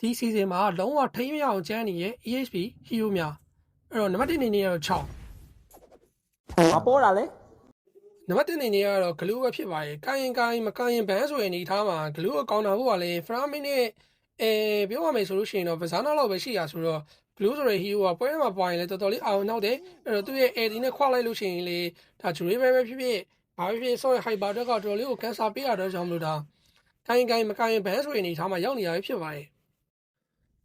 ဒီ season မှာလုံးဝထိမ့်မရအောင်ကျန်းနေတဲ့ EHP hero များအဲ့တော့နံပါတ်1အနေနဲ့ကတော့6မပေါ်တာလေနံပါတ်1အနေနဲ့ကတော့ glue ပဲဖြစ်ပါတယ်။ကိုင်ရင်ကိုင်မကိုင်ရင်ဘန်းဆိုရင်အနေထားမှာ glue ကိုကောင်းတာဖို့ကလည်း frame နဲ့အဲပြောရမယ်ဆိုလို့ရှိရင်တော့ Vazana လောက်ပဲရှိရဆိုတော့ glue ဆိုတဲ့ hero ကပွဲထဲမှာပွားရင်လည်းတော်တော်လေးအောင်နောက်တယ်။အဲ့တော့သူ့ရဲ့ AD နဲ့ခွာလိုက်လို့ရှိရင်လေဒါ Jury ပဲပဲဖြစ်ဖြစ်ဘာဖြစ်ဖြစ်ဆော့ရဲ့ hyper တက်ကတော်တော်လေးကိုကန်ဆာပေးရတော့ကြောင့်မလို့ဒါကိုင်ရင်ကိုင်မကိုင်ရင်ဘန်းဆိုရင်အနေထားမှာရောက်နေရပဲဖြစ်ပါတယ်။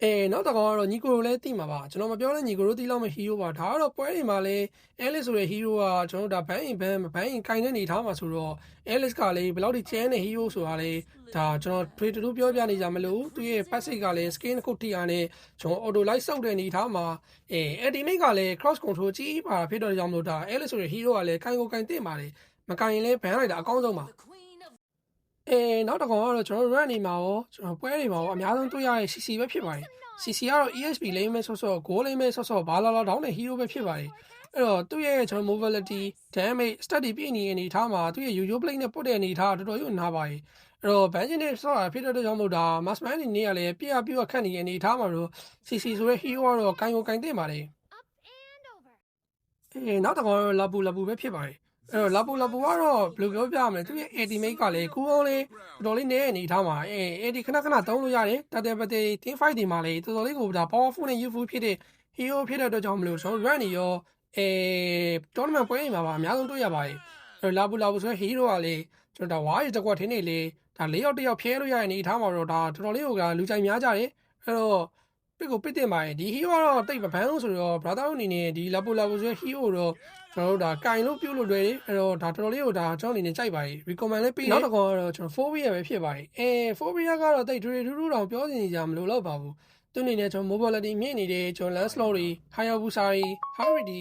အဲနောက်တစ်ကောင်ကတော့ညီကိုတို့လည်းသိမှာပါကျွန်တော်မပြောတဲ့ညီကိုတို့သိလောက်မဲ့ hero ပါဒါကတော့ပွဲတွေမှာလည်း Alice ဆိုတဲ့ hero ကကျွန်တော်တို့ဒါဘန်းရင်ဘန်းမဘန်းရင်ကိုင်တဲ့နေထားမှာဆိုတော့ Alice ကလည်းဘယ်လောက်ထိကျန်းတဲ့ hero ဆိုတာလေဒါကျွန်တော် trade တူပြောပြနေကြမလို့သူရဲ့ passive ကလည်း skin တစ်ခုထိရနဲ့ကျွန်တော် auto light စောက်တဲ့နေထားမှာအဲ ultimate ကလည်း cross control ကြီးပါဖြစ်တော့ကြောင့်မလို့ဒါ Alice ဆိုတဲ့ hero ကလည်းကိုင်ကိုကိုင်တင်ပါလေမကိုင်ရင်လည်းဘန်းလိုက်တာအကောင်းဆုံးပါ အဲနောက်တစ်ကောင်ကတော့ကျွန်တော်တို့ run နေမှာရောကျွန်တော်ပွဲတွေမှာရောအများဆုံးတွေ့ရတဲ့ CC ပဲဖြစ်ပါတယ် CC ကတော့ ESP လိမ့်မဲ့ဆော့ဆော့ goal လိမ့်မဲ့ဆော့ဆော့ဘာလာလာတောင်းတဲ့ hero ပဲဖြစ်ပါတယ်အဲ့တော့သူ့ရဲ့ကျွန်တော် mobility damage stat တွေပြည့်နေတဲ့အနေထားမှာသူ့ရဲ့ yo-yo play နဲ့ပုတ်တဲ့အနေထားတော်တော်ကြီးနားပါတယ်အဲ့တော့ banjin နဲ့ဆော့တာဖြစ်တဲ့အတွက်ကြောင့်မို့ဒါ massman အနေနဲ့ကလည်းပြရပြရခတ်နေတဲ့အနေထားမှာတော့ CC ဆိုတဲ့ hero ကတော့ကိုင်ကိုကိုင်တင်ပါတယ်အေးနောက်တစ်ကောင်ကတော့လာပူလာပူပဲဖြစ်ပါတယ် အဲ့တော့လာပူလာပူကတော့ဘယ်လိုပြောပြမလဲသူရဲ့ ultimate ကလည်းကူအောင်လေးတော်တော်လေးနေအနေထားမှာအေးအဲ့ဒီခဏခဏသုံးလို့ရတယ်တတဲပတဲ team fight တွေမှာလည်းတော်တော်လေးကိုဒါ powerful နဲ့ useful ဖြစ်တဲ့ hero ဖြစ်တဲ့အတွက်ကြောင့်မလို့ကျွန်တော် run နေရောအဲ tournament ပွဲတွေမှာပါအများဆုံးတွေ့ရပါတယ်အဲ့တော့လာပူလာပူဆိုတဲ့ hero ကလည်းကျွန်တော်ဒါဝါးရီတစ်ကွက်ထင်းနေလေဒါ၄ယောက်တစ်ယောက်ဖျဲလို့ရတဲ့အနေထားမှာတော့ဒါတော်တော်လေးကိုကလူကြိုက်များကြတယ်အဲ့တော့ ပစ်ကိုပစ်တင်ပါတယ်ဒီ hero ကတော့တိတ်မဖမ်းလို့ဆိုတော့ brother အနေနဲ့ဒီ lapo lapo ဆိုတဲ့ hero တော့ကျွန်တော်တို့ဒါကင်လို့ပြုတ်လို့လွယ်တယ်အဲ့တော့ဒါတော်တော်လေးကိုဒါကျွန်တော်အနေနဲ့ကြိုက်ပါတယ် recommend လေးပေးနောက်တစ်ကောင်ကတော့ကျွန်တော် phobia ပဲဖြစ်ပါတယ်အဲ phobia ကတော့တိတ်ထူထူထူတောင်ပြောနေကြမလို့တော့ပါဘူးသူအနေနဲ့ကျွန်တော် mobility မြင့်နေတဲ့ကျွန်တော် lancelot တွေ hayabusa တွေ harry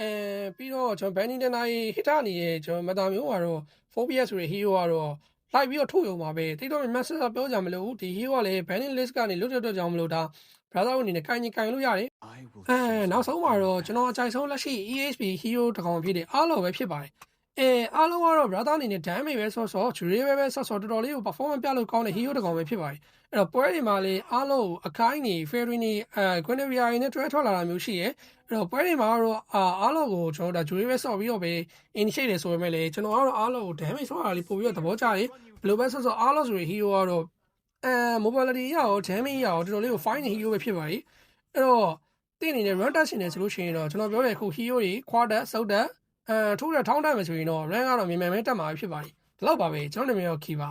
အဲပြီးတော့ကျွန်တော် banning တနာရီ hit နေတဲ့ကျွန်တော်မတာမျိုးကတော့ phobia ဆိုတဲ့ hero ကတော့ လိုက်ပြီးတော့ထုတ်ရုံပါပဲတိတ်တော့ message ပြောကြမလို့ဒီ hero ကလည်း banning list ကနေလွတ်တဲ့အတွက်ကြောင့်မလို့ဒါ browser အနေနဲ့ကင်ရင်ကင်လို့ရတယ် I will အဲနောက်ဆုံးမှာတော့ကျွန်တော်အကြိုက်ဆုံးလက်ရှိ EHP hero တစ်ကောင်ဖြစ်တဲ့အားလုံးပဲဖြစ်ပါတယ်အဲအားလုံးကတော့ brother အနေနဲ့ damage ပဲဆော့ဆော့ jury ပဲပဲဆော့ဆော့တော်တော်လေးကို performance ပြလို့ကောင်းတဲ့ hero တစ်ကောင်ပဲဖြစ်ပါတယ်အဲ့တော့ပွဲတွေမှာလေအားလုံးအခိုင်းနေ fairy နေအဲ guinevere နဲ့တွဲထွက်လာတာမျိုးရှိရဲ အဲ့တော့ပွဲတွေမှာတော့အာအားလုံးကိုကျွန်တော်ဒါ jury ပဲဆော့ပြီးတော့ပဲ initiate တယ်ဆိုပေမဲ့လေကျွန်တော်ကတော့အားလုံးကို damage ဆော့တာလေးပို့ပြီးတော့သဘောကျတယ်ဘယ်လိုပဲဆော့ဆော့အားလုံးဆိုရင် hero ကတော့အဲ mobility ရအောင် damage ရအောင်တော်တော်လေးကို fine နေ hero ပဲဖြစ်ပါတယ်အဲ့တော့တင်းအနေနဲ့ run touch ရှင်နေဆိုလို့ရှိရင်တော့ကျွန်တော်ပြောတဲ့အခု hero တွေ quad တက်ဆုတ်တက်အဲထိုးတဲ့ထောင်းတက်မယ်ဆိုရင်တော့ rank ကတော့မြန်မြန်ပဲတက်မှာဖြစ်ပါတယ်ဒီလောက်ပါပဲကျွန်တော်နာမည်တော့ခီပါ